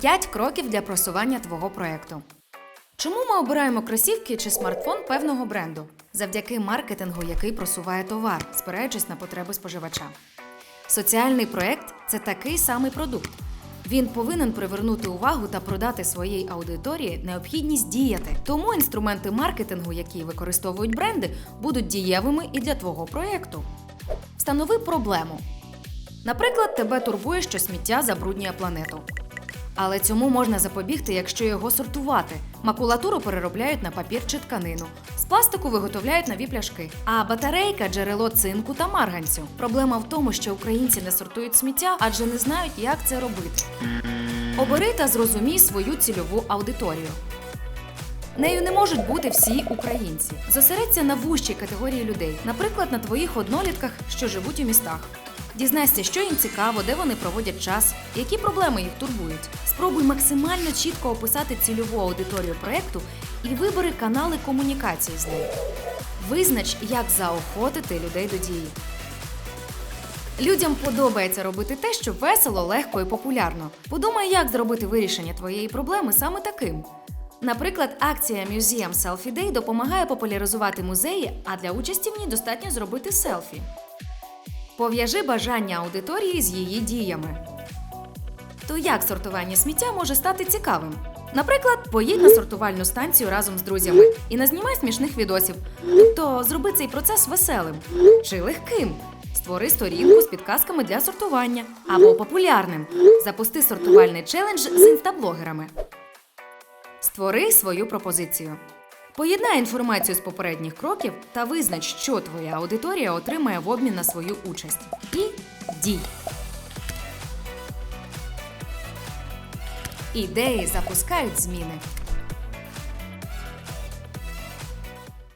5 кроків для просування твого проекту. Чому ми обираємо кросівки чи смартфон певного бренду? Завдяки маркетингу, який просуває товар, спираючись на потреби споживача. Соціальний проект це такий самий продукт. Він повинен привернути увагу та продати своїй аудиторії необхідність діяти. Тому інструменти маркетингу, які використовують бренди, будуть дієвими і для твого проєкту. Встанови проблему. Наприклад, тебе турбує, що сміття забруднює планету. Але цьому можна запобігти, якщо його сортувати. Макулатуру переробляють на папір чи тканину. З пластику виготовляють нові пляшки. А батарейка джерело цинку та марганцю. Проблема в тому, що українці не сортують сміття, адже не знають, як це робити. Обери та зрозумій свою цільову аудиторію. Нею не можуть бути всі українці. Зосередься на вужчій категорії людей, наприклад, на твоїх однолітках, що живуть у містах. Дізнайся, що їм цікаво, де вони проводять час, які проблеми їх турбують. Спробуй максимально чітко описати цільову аудиторію проекту і вибери канали комунікації з нею. Визнач, як заохотити людей до дії. Людям подобається робити те, що весело, легко і популярно. Подумай, як зробити вирішення твоєї проблеми саме таким. Наприклад, акція Museum Selfie Day допомагає популяризувати музеї, а для участі в ній достатньо зробити селфі. Пов'яжи бажання аудиторії з її діями. То як сортування сміття може стати цікавим? Наприклад, поїдь на сортувальну станцію разом з друзями і назнімай смішних відосів. Тобто зроби цей процес веселим чи легким. Створи сторінку з підказками для сортування або популярним. Запусти сортувальний челендж з інстаблогерами. Створи свою пропозицію. Поєднай інформацію з попередніх кроків та визнач, що твоя аудиторія отримає в обмін на свою участь. І дій. Ідеї запускають зміни.